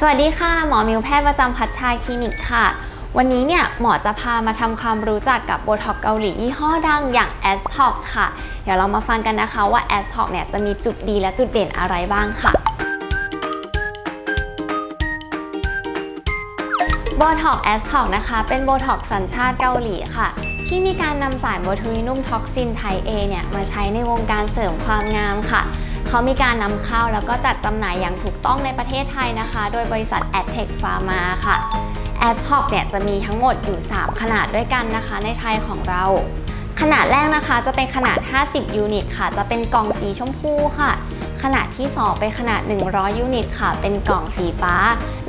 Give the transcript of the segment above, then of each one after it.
สวัสดีค่ะ หมอมิวแพทย์ประจำพัชชาคลินิกค่ะ วันนี้เนี่ยหมอจะพามาทำความรู้จักกับโบท็อกเกาหลียี่ห้อดังอย่าง a s t o c ค่ะ เดี๋ยวเรามาฟังกันนะคะว่า a s t o c เนี่ยจะมีจุดดีและจุดเด่นอะไรบ้างค่ะโบท็อกแอสท็อกนะคะ เป็นโบท็อกสัญชาติเกาหลีค่ะ ที่มีการนำสารโบทูลินุ่มท็อกซินไทเอเนี่ยมาใช้ในวงการเสริมความงามค่ะ เขามีการนำเข้าแล้วก็จัดจำหน่ายอย่างถูกต้องในประเทศไทยนะคะ โดยบริษัท a d t e c Pharma ค่ะ a s t o c เนี่ยจะมีทั้งหมดอยู่ 3 ขนาดด้วยกันนะคะ ในไทยของเรา ขนาดแรกนะคะจะเป็นขนาด 50 ยูนิตค่ะ จะเป็นกล่องสีชมพูค่ะ ขนาดที่ 2 เป็นขนาด 100 ยูนิตค่ะ เป็นกล่องสีฟ้า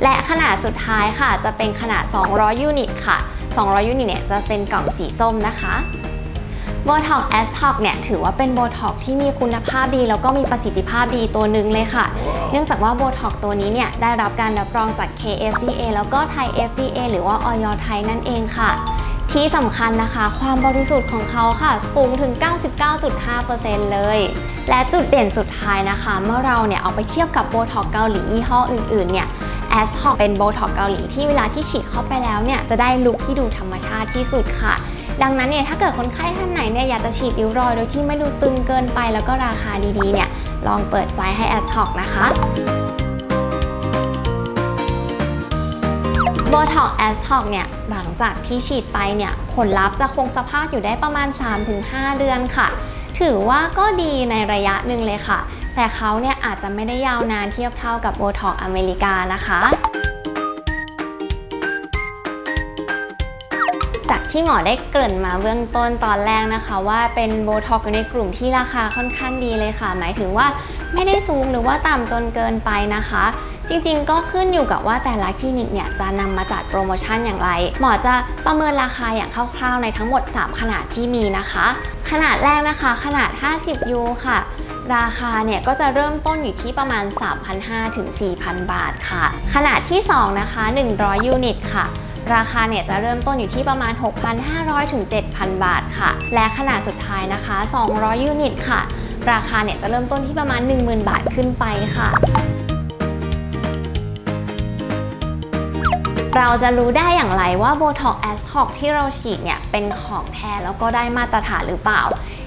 และขนาดสุดท้ายค่ะ จะเป็นขนาด 200 ยูนิตค่ะ 200 ยูนิตเนี่ยจะเป็นกล่องสีส้มนะคะ โบท็อกแอสท็อกเนี่ยถือว่าเป็นโบท็อกที่มีคุณภาพดี แล้วก็มีประสิทธิภาพดีตัวหนึ่งเลยค่ะ เนื่องจากว่าโบท็อกตัวนี้เนี่ยได้รับการรับรองจาก KFDA แล้วก็ไทย FDA หรือว่าออยไทยนั่นเองค่ะ ที่สำคัญนะคะ ความบริสุทธิ์ของเขาค่ะ สูงถึง 99.5%เลย และจุดเด่นสุดท้ายนะคะ เมื่อเราเนี่ยเอาไปเทียบกับโบท็อกเกาหลียี่ห้ออื่นๆเนี่ยแอสท็อกเป็นโบท็อกเกาหลีที่เวลาที่ฉีดเข้าไปแล้วเนี่ยจะได้ลุคที่ดูธรรมชาติที่สุดค่ะ ดังนั้นเนี่ยถ้าเกิดคนไข้ท่านไหนเนี่ยอยากจะฉีดริ้วรอยโดยที่ไม่ดูตึงเกินไปแล้วก็ราคาดีๆเนี่ยลองเปิดใจให้แอสท็อกนะคะโบท็อกแอสท็อกเนี่ยหลังจากที่ฉีดไปเนี่ยผลลัพธ์จะคงสภาพอยู่ได้ประมาณ 3-5 เดือนค่ะ ถือว่าก็ดีในระยะหนึ่งเลยค่ะ แต่เขาเนี่ยอาจจะไม่ได้ยาวนานเทียบเท่ากับโบท็อกอเมริกานะคะ ที่หมอได้เกริ่นมาเบื้องต้นตอนแรกนะคะ ว่าเป็นโบท็อกอยู่ในกลุ่มที่ราคาค่อนข้างดีเลยค่ะ หมายถึงว่าไม่ได้สูงหรือว่าต่ำจนเกินไปนะคะ จริงๆ ก็ขึ้นอยู่กับว่าแต่ละคลินิกเนี่ยจะนำมาจัดโปรโมชั่นอย่างไร หมอจะประเมินราคาอย่างคร่าวๆในทั้งหมด 3 ขนาดที่มีนะคะ ขนาดแรกนะคะ ขนาด 50 ยูค่ะราคาเนี่ยก็จะเริ่มต้นอยู่ที่ประมาณ 3,500 ถึง 4,000 บาทค่ะ ขนาดที่ 2 นะคะ 100 ยูนิตค่ะ ราคาเนี่ยจะเริ่มต้นอยู่ที่ประมาณ 6,500 ถึง 7,000 บาทค่ะ และขนาดสุดท้ายนะคะ 200 ยูนิตค่ะ ราคาเนี่ยจะเริ่มต้นที่ประมาณ 10,000 บาทขึ้นไปค่ะเราจะรู้ได้อย่างไรว่า Botox a s t o c ที่เราฉีดเนี่ยเป็นของแท้แล้วก็ได้มาตรฐานหรือเปล่า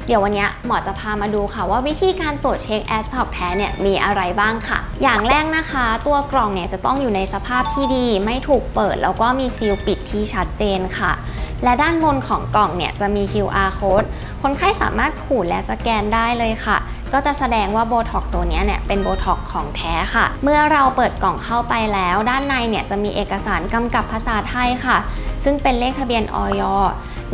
เดี๋ยววันนี้หมอจะพามาดูค่ะ ว่าวิธีการตรวจเช็คแอสซอบแท้เนี่ยมีอะไรบ้างค่ะ อย่างแรกนะคะ ตัวกล่องเนี่ยจะต้องอยู่ในสภาพที่ดี ไม่ถูกเปิด แล้วก็มีซีลปิดที่ชัดเจนค่ะ และด้านบนของกล่องเนี่ยจะมี QR code คนไข้สามารถขูดและสแกนได้เลยค่ะ ก็จะแสดงว่าโบท็อกตัวนี้เนี่ยเป็นโบท็อกของแท้ค่ะ เมื่อเราเปิดกล่องเข้าไปแล้ว ด้านในเนี่ยจะมีเอกสารกำกับภาษาไทยค่ะ ซึ่งเป็นเลขทะเบียนออย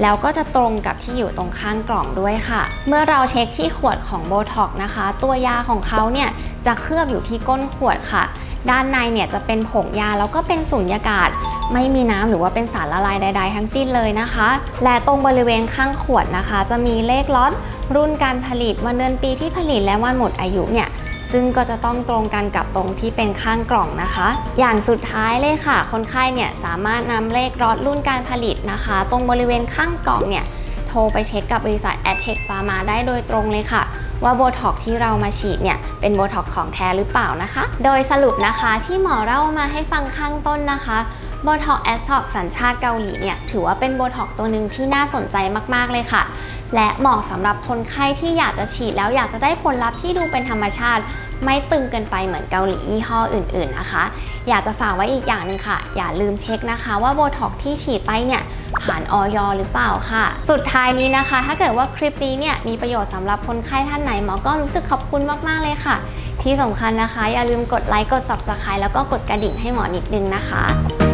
แล้วก็จะตรงกับที่อยู่ตรงข้างกล่องด้วยค่ะ เมื่อเราเช็คที่ขวดของโบท็อกนะคะ ตัวยาของเขาเนี่ยจะเคลือบอยู่ที่ก้นขวดค่ะ ด้านในเนี่ยจะเป็นผงยาแล้วก็เป็นสุญญากาศ ไม่มีน้ำหรือว่าเป็นสารละลายใด ๆ ทั้งสิ้นเลยนะคะ และตรงบริเวณข้างขวดนะคะ จะมีเลขล็อต รุ่นการผลิตวันเดือนปีที่ผลิตและวันหมดอายุเนี่ยซึ่งก็จะต้องตรงกันกับตรงที่เป็นข้างกล่องนะคะ อย่างสุดท้ายเลยค่ะ คนไข้เนี่ยสามารถนำเลขล็อตรุ่นการผลิตนะคะ ตรงบริเวณข้างกล่องเนี่ยโทรไปเช็คกับบริษัท a d t e c Pharma ได้โดยตรงเลยค่ะ ว่าโบท็อกที่เรามาฉีดเนี่ยเป็นโบท็อกของแท้หรือเปล่านะคะ โดยสรุปนะคะที่หมอเล่ามาให้ฟังข้างต้นนะคะโบท็อกแอสท็อกสัญชาติเกาหลีเนี่ยถือว่าเป็นโบท็อกตัวหนึ่งที่น่าสนใจมากๆเลยค่ะ และเหมาะสำหรับคนไข้ที่อยากจะฉีดแล้วอยากจะได้ผลลัพธ์ที่ดูเป็นธรรมชาติ ไม่ตึงเกินไปเหมือนเกาหลียี่ห้ออื่น ๆนะคะ อยากจะฝากไว้อีกอย่างหนึ่งค่ะ อย่าลืมเช็คนะคะว่าโบท็อกที่ฉีดไปเนี่ยผ่านออยหรือเปล่าค่ะ สุดท้ายนี้นะคะ ถ้าเกิดว่าคลิปนี้เนี่ยมีประโยชน์สำหรับคนไข้ท่านไหนหมอก็รู้สึกขอบคุณมากๆเลยค่ะ ที่สำคัญนะคะ อย่าลืมกดไลค์กด subscribe แล้วก็กดกระดิ่งให้หมอนิดนึงนะคะ